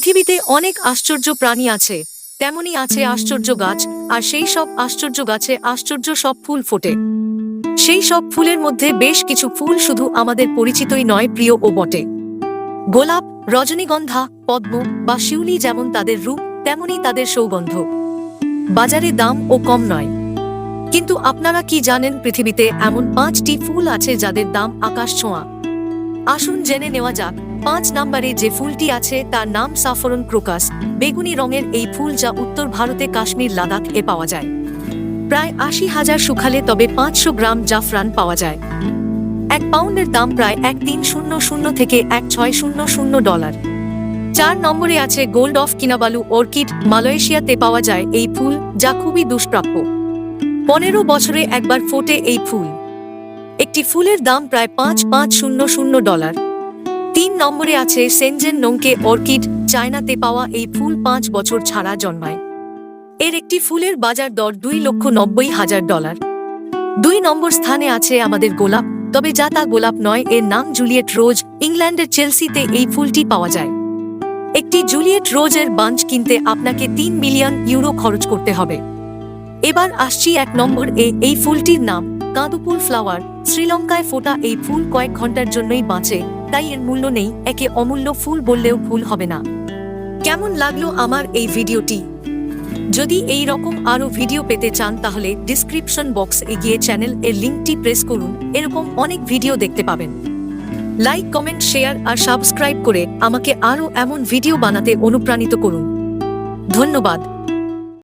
পৃথিবীতে অনেক আশ্চর্য প্রাণী আছে তেমনি আছে আশ্চর্য গাছ, আর সেই সব আশ্চর্য গাছে আশ্চর্য সব ফুল ফোটে। সেই সব ফুলের মধ্যে বেশ কিছু ফুল শুধু আমাদের পরিচিতই নয়, প্রিয় ও বটে। গোলাপ, রজনীগন্ধা, পদ্ম বা শিউলি যেমন তাদের রূপ তেমনি তাদের সৌগন্ধ। বাজারে দাম ও কম নয়। কিন্তু আপনারা কি জানেন পৃথিবীতে এমন পাঁচটি ফুল আছে যাদের দাম আকাশ ছোঁয়া? আসুন জেনে নেওয়া যাক। পাঁচ নম্বরে যে ফুলটি আছে তার নাম সাফরন ক্রোকাস। বেগুনি রঙের এই ফুল যা উত্তর ভারতে কাশ্মীর, লাদাখ এ পাওয়া যায়। প্রায় আশি হাজার শুকালে তবে পাঁচশো গ্রাম জাফরান পাওয়া যায়। এক পাউন্ডের দাম প্রায় এক তিন শূন্য শূন্য থেকে এক ছয় শূন্য শূন্য ডলার। চার নম্বরে আছে গোল্ড অফ কিনাবালু অর্কিড। মালয়েশিয়াতে পাওয়া যায় এই ফুল যা খুবই দুষ্প্রাপ্য। পনেরো বছরে একবার ফোটে এই ফুল। একটি ফুলের দাম প্রায় পাঁচ পাঁচ শূন্য শূন্য ডলার। তিন নম্বরে আছে সেনজেন নোংকে অর্কিড, চায়নাতে পাওয়া এই ফুল পাঁচ বছর ছাড়া জন্মায়। এর একটি ফুলের বাজার দর দুই লক্ষ নব্বই হাজার ডলার। দুই নম্বর স্থানে আছে আমাদের গোলাপ, তবে যা তা গোলাপ নয়, এর নাম জুলিয়েট রোজ। ইংল্যান্ডের চেলসিতে এই ফুলটি পাওয়া যায়। একটি জুলিয়েট রোজের বাঞ্চ কিনতে আপনাকে তিন মিলিয়ন ইউরো খরচ করতে হবে। এবার আসছি এক নম্বর এ, এই ফুলটির নাম। কাঁদুপুল ফ্লাওয়ার, শ্রীলঙ্কায় ফোটা এই ফুল কয়েক ঘণ্টার জন্যই বাঁচে, তাই এর মূল্য নেই, একে অমূল্য ফুল বললেও ভুল হবে না। কেমন লাগল আমার এই ভিডিওটি? যদি এই রকম আরও ভিডিও পেতে চান তাহলে ডিসক্রিপশন বক্স এগিয়ে চ্যানেল এর লিঙ্কটি প্রেস করুন, এরকম অনেক ভিডিও দেখতে পাবেন। লাইক, কমেন্ট, শেয়ার আর সাবস্ক্রাইব করে আমাকে আরও এমন ভিডিও বানাতে অনুপ্রাণিত করুন। ধন্যবাদ।